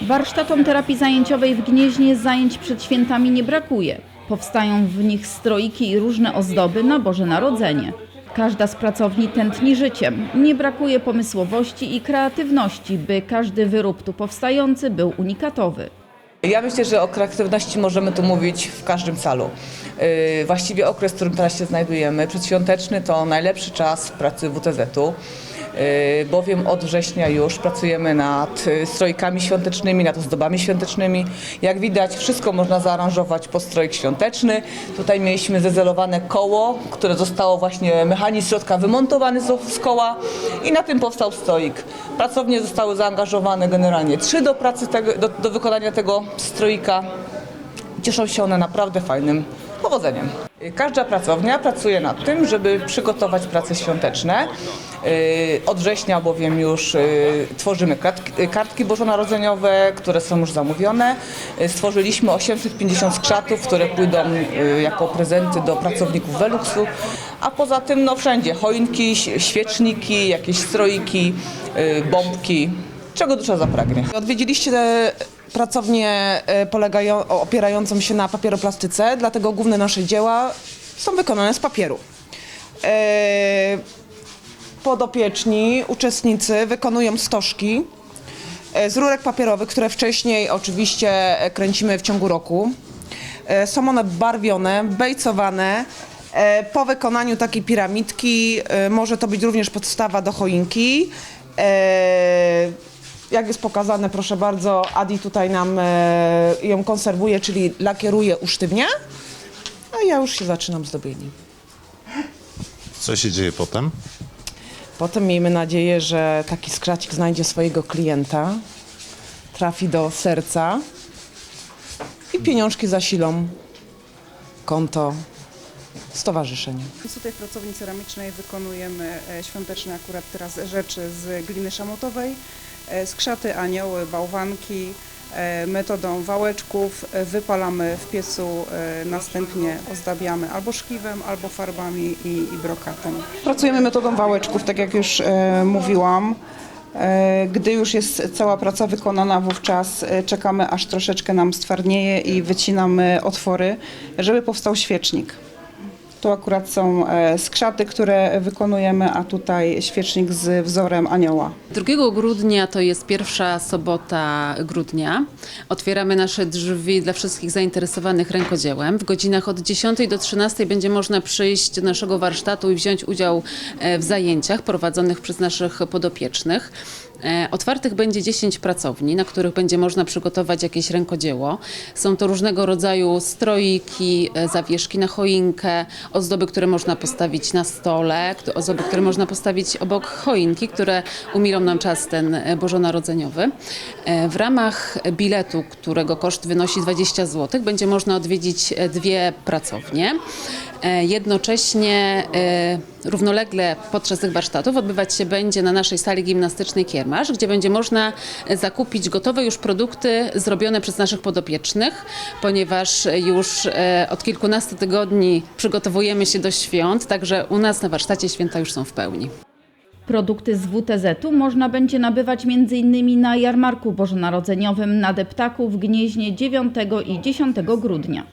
Warsztatom terapii zajęciowej w Gnieźnie zajęć przed świętami nie brakuje. Powstają w nich stroiki i różne ozdoby na Boże Narodzenie. Każda z pracowni tętni życiem. Nie brakuje pomysłowości i kreatywności, by każdy wyrób tu powstający był unikatowy. Ja myślę, że o kreatywności możemy tu mówić w każdym calu. Yy, Właściwie okres, w którym teraz się znajdujemy, przedświąteczny, to najlepszy czas pracy WTZ-u. Yy, Bowiem od września już pracujemy nad y, strojkami świątecznymi, nad ozdobami świątecznymi. Jak widać, wszystko można zaaranżować pod strojk świąteczny. Tutaj mieliśmy zezelowane koło, które zostało właśnie mechanizm środka wymontowany z koła i na tym powstał stroik. Pracownie zostały zaangażowane generalnie trzy do pracy tego, do, do wykonania tego stroika. Cieszą się one naprawdę fajnym powodzeniem. Każda pracownia pracuje nad tym, żeby przygotować prace świąteczne. Yy, Od września bowiem już yy, tworzymy kartki, kartki bożonarodzeniowe, które są już zamówione. Stworzyliśmy 850 skrzatów, które pójdą jako prezenty do pracowników Veluxu. A poza tym no wszędzie choinki, świeczniki, jakieś stroiki, bombki, czego dusza zapragnie. Odwiedziliście pracownię e, polegają, opierającą się na papieroplastyce, dlatego główne nasze dzieła są wykonane z papieru. E, Podopieczni, uczestnicy wykonują stożki e, z rurek papierowych, które wcześniej oczywiście kręcimy w ciągu roku. Są one barwione, bejcowane. Po wykonaniu takiej piramidki może to być również podstawa do choinki. Jak jest pokazane, proszę bardzo, Adi tutaj nam e, ją konserwuje, czyli lakieruje, usztywnia. A ja już się zaczynam zdobienie. Co się dzieje potem? Potem miejmy nadzieję, że taki skracik znajdzie swojego klienta, trafi do serca i pieniążki zasilą konto stowarzyszenia. Tutaj w pracowni ceramicznej wykonujemy e, świąteczne akurat teraz rzeczy z gliny szamotowej, e, skrzaty, anioły, bałwanki. e, Metodą wałeczków e, wypalamy w piecu, e, następnie ozdabiamy albo szkliwem, albo farbami i, i brokatem. Pracujemy metodą wałeczków, tak jak już e, mówiłam. E, Gdy już jest cała praca wykonana, wówczas e, czekamy aż troszeczkę nam stwardnieje i wycinamy otwory, żeby powstał świecznik. Tu akurat są e, skrzaty, które wykonujemy, a tutaj świecznik z wzorem anioła. 2 grudnia to jest pierwsza sobota grudnia. Otwieramy nasze drzwi dla wszystkich zainteresowanych rękodziełem. W godzinach od 10 do 13 będzie można przyjść do naszego warsztatu i wziąć udział e, w zajęciach prowadzonych przez naszych podopiecznych. E, Otwartych będzie 10 pracowni, na których będzie można przygotować jakieś rękodzieło. Są to różnego rodzaju stroiki, e, zawieszki na choinkę, ozdoby, które można postawić na stole, ozdoby, które można postawić obok choinki, które umilą nam czas ten e, bożonarodzeniowy. W ramach biletu, którego koszt wynosi 20 zł, będzie można odwiedzić dwie pracownie. E, Jednocześnie e, równolegle podczas tych warsztatów odbywać się będzie na naszej sali gimnastycznej Kiermasz, gdzie będzie można zakupić gotowe już produkty zrobione przez naszych podopiecznych, ponieważ już e, od kilkunastu tygodni przygotowujemy się do świąt, także u nas na warsztacie święta już są w pełni. Produkty z WTZ-u można będzie nabywać m.in. na jarmarku bożonarodzeniowym na Deptaku w Gnieźnie 9 i 10 grudnia.